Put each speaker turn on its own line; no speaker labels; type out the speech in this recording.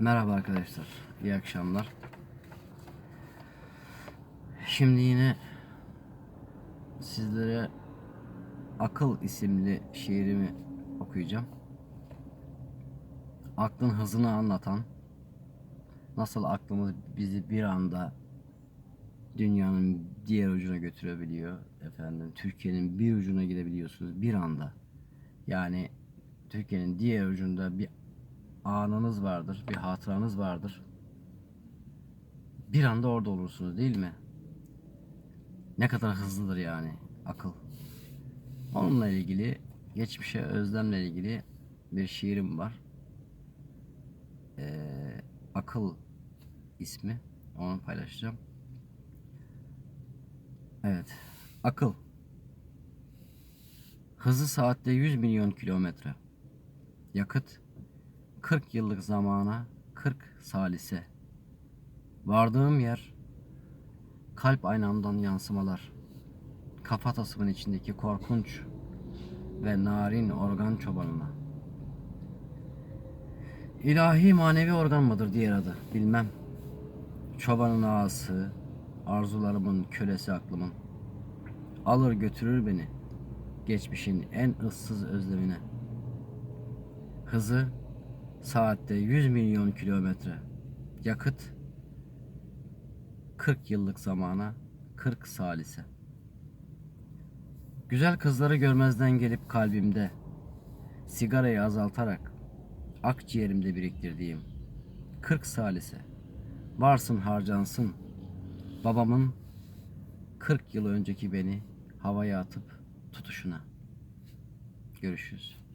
Merhaba arkadaşlar. İyi akşamlar. Şimdi yine sizlere Akıl isimli şiirimi okuyacağım. Aklın hızını anlatan, nasıl aklımız bizi bir anda dünyanın diğer ucuna götürebiliyor efendim. Türkiye'nin bir ucuna gidebiliyorsunuz bir anda. Yani Türkiye'nin diğer ucunda bir anınız vardır, bir hatıranız vardır. Bir anda orada olursunuz değil mi? Ne kadar hızlıdır yani akıl. Onunla ilgili, geçmişe özlemle ilgili bir şiirim var. Ee, akıl ismi. Onu paylaşacağım. Evet. Akıl. Hızı saatte 100 milyon kilometre. Yakıt 40 yıllık zamana 40 salise. Vardığım yer kalp aynamdan yansımalar. Kafatasımın içindeki korkunç ve narin organ çobanına. İlahi manevi organ mıdır diğer adı bilmem. Çobanın ağası, arzularımın kölesi aklımın. Alır götürür beni geçmişin en ıssız özlemine. Hızı saatte 100 milyon kilometre. Yakıt 40 yıllık zamana 40 salise. Güzel kızları görmezden gelip kalbimde sigarayı azaltarak akciğerimde biriktirdiğim 40 salise varsın harcansın babamın 40 yıl önceki beni havaya atıp tutuşuna. Görüşürüz.